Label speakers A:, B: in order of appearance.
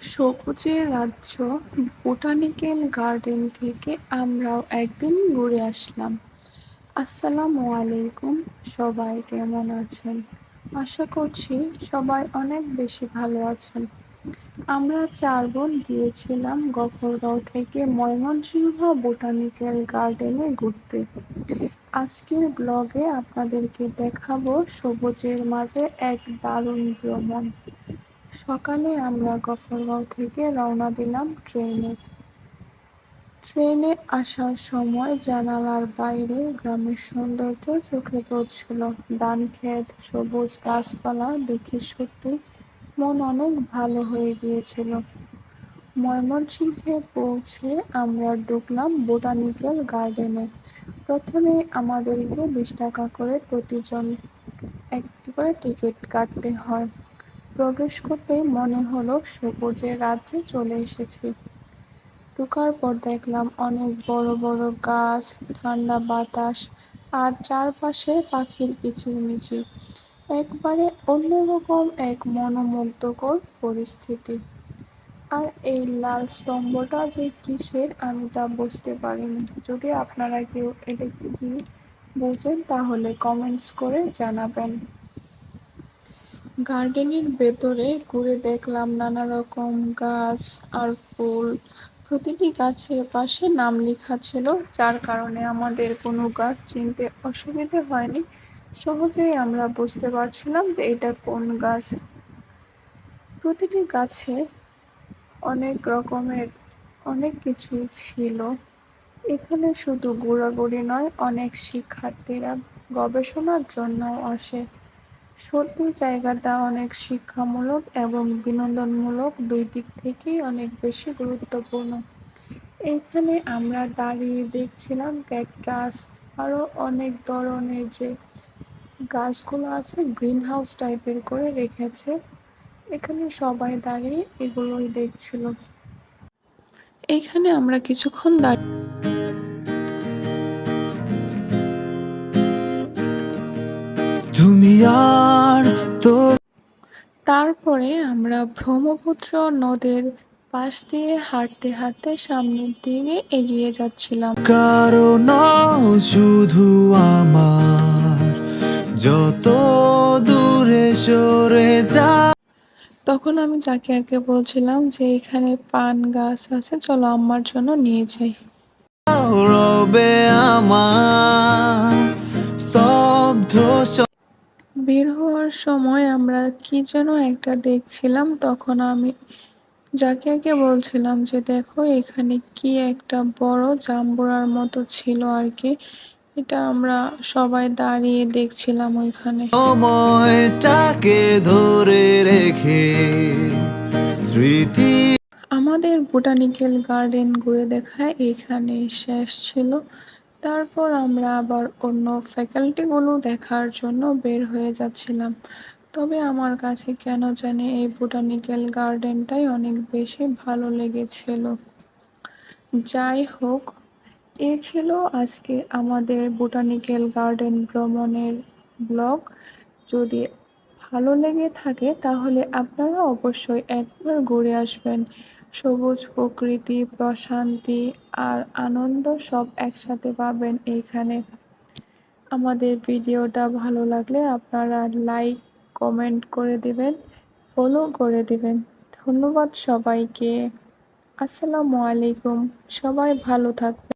A: সবুজের রাজ্য botanical garden থেকে আমরাও একদিন ঘুরে আসলাম। আসসালামু আলাইকুম, সবাই কেমন আছেন? আশা করছি সবাই অনেক বেশি ভালো আছেন। আমরা চার বোন গিয়েছিলাম গফরগাঁও থেকে ময়মনসিংহ বোটানিক্যাল গার্ডেনে ঘুরতে। আজকের ব্লগে আপনাদেরকে দেখাবো সবুজের মাঝে এক দারুণ ভ্রমণ। সকালে আমরা গফরগাঁও থেকে রওনা দিলাম ট্রেনে। ট্রেনে আসার সময় জানালার বাইরে গ্রামের সৌন্দর্য চোখে পড়ছিল। ধান ক্ষেত সবুজ গাছপালা দেখে সত্যি মন অনেক ভালো হয়ে গিয়েছিল। ময়মনসিংহে পৌঁছে আমরা ঢুকলাম বোটানিক্যাল গার্ডেনে। প্রথমে আমাদেরকে বিশ টাকা করে প্রতিজন একটি করে টিকিট কাটতে হয়। প্রবেশ করতে মনে হলো সবুজের রাজ্যে চলে এসেছি। ঢোকার পর দেখলাম অনেক বড় বড় গাছ, ঠান্ডা বাতাস আর চারপাশে পাখির কিচিরমিচির। একবারে অন্যরকম এক মনোমুগ্ধকর পরিস্থিতি। আর এই লাল স্তম্ভটা যে কিসের আমি তা বুঝতে পারিনি। যদি আপনারা কেউ এটা কি বুঝেন, তাহলে কমেন্টস করে জানাবেন। গার্ডেনের ভেতরে ঘুরে দেখলাম নানা রকম গাছ আর ফুল। প্রতিটি গাছের পাশে নাম লেখা ছিল, যার কারণে আমাদের কোনো গাছ চিনতে অসুবিধে হয়নি। সহজেই আমরা বুঝতে পারছিলাম যে এটা কোন গাছ। প্রতিটি গাছে অনেক রকমের অনেক কিছুই ছিল। এখানে শুধু ঘোরাঘুরি নয়, অনেক শিক্ষার্থীরা গবেষণার জন্য আসে। সত্যি জায়গাটা অনেক শিক্ষামূলক এবং বিনোদনমূলক দুই দিক থেকেই অনেক বেশি গুরুত্বপূর্ণ। এইখানে আমরা দাঁড়িয়ে দেখছিলাম ক্যাকটাস আরও অনেক ধরনের যে গাছগুলো আছে গ্রিন হাউস টাইপের করে রেখেছে। এখানে সবাই দাঁড়িয়ে এগুলোই দেখছিল। এইখানে আমরা কিছুক্ষণ দাঁড়িয়ে
B: তুমি তো
A: তারপরে আমরা ব্রহ্মপুত্র নদের পাশ দিয়ে হাঁটতে হাঁটতে সামনের দিকে এগিয়ে যাচ্ছিলাম।
B: কারণ শুধু আমার যত দূরে সরে যা।
A: তখন আমি যাকে একে বলছিলাম যে এখানে পান গাছ আছে চলো আমার জন্য নিয়ে যাই।
B: রবে আমার স্তব্ধ
A: বের হওয়ার সময় আমরা কি যেন একটা দেখছিলাম তখন আমি যাকে একে বলছিলাম যে দেখো এখানে কি একটা বড় জাম্বুরার মতো ছিল আর কি এটা আমরা সবাই দাঁড়িয়ে দেখছিলাম ওইখানে।
B: সময়টাকে ধরে রেখে স্মৃতি
A: আমাদের বোটানিক্যাল গার্ডেন ঘুরে দেখা এখানে শেষ ছিল। তারপর আমরা আবার অন্য ফ্যাকাল্টিগুলো দেখার জন্য বের হয়ে যাচ্ছিলাম। তবে আমার কাছে কেন জানি এই বোটানিক্যাল গার্ডেনটাই অনেক বেশি ভালো লেগেছিল। যাই হোক, এ ছিল আজকে আমাদের বোটানিক্যাল গার্ডেন ভ্রমণের ব্লগ যদি ভালো লেগে থাকে, তাহলে আপনারা অবশ্যই একবার ঘুরে আসবেন। সবুজ প্রকৃতি, প্রশান্তি আর আনন্দ সব একসাথে পাবেন এইখানে। আমাদের ভিডিওটা ভালো লাগলে আপনারা লাইক, কমেন্ট করে দিবেন, ফলো করে দিবেন। ধন্যবাদ সবাইকে। আসসালামু আলাইকুম। সবাই ভালো থাকবেন।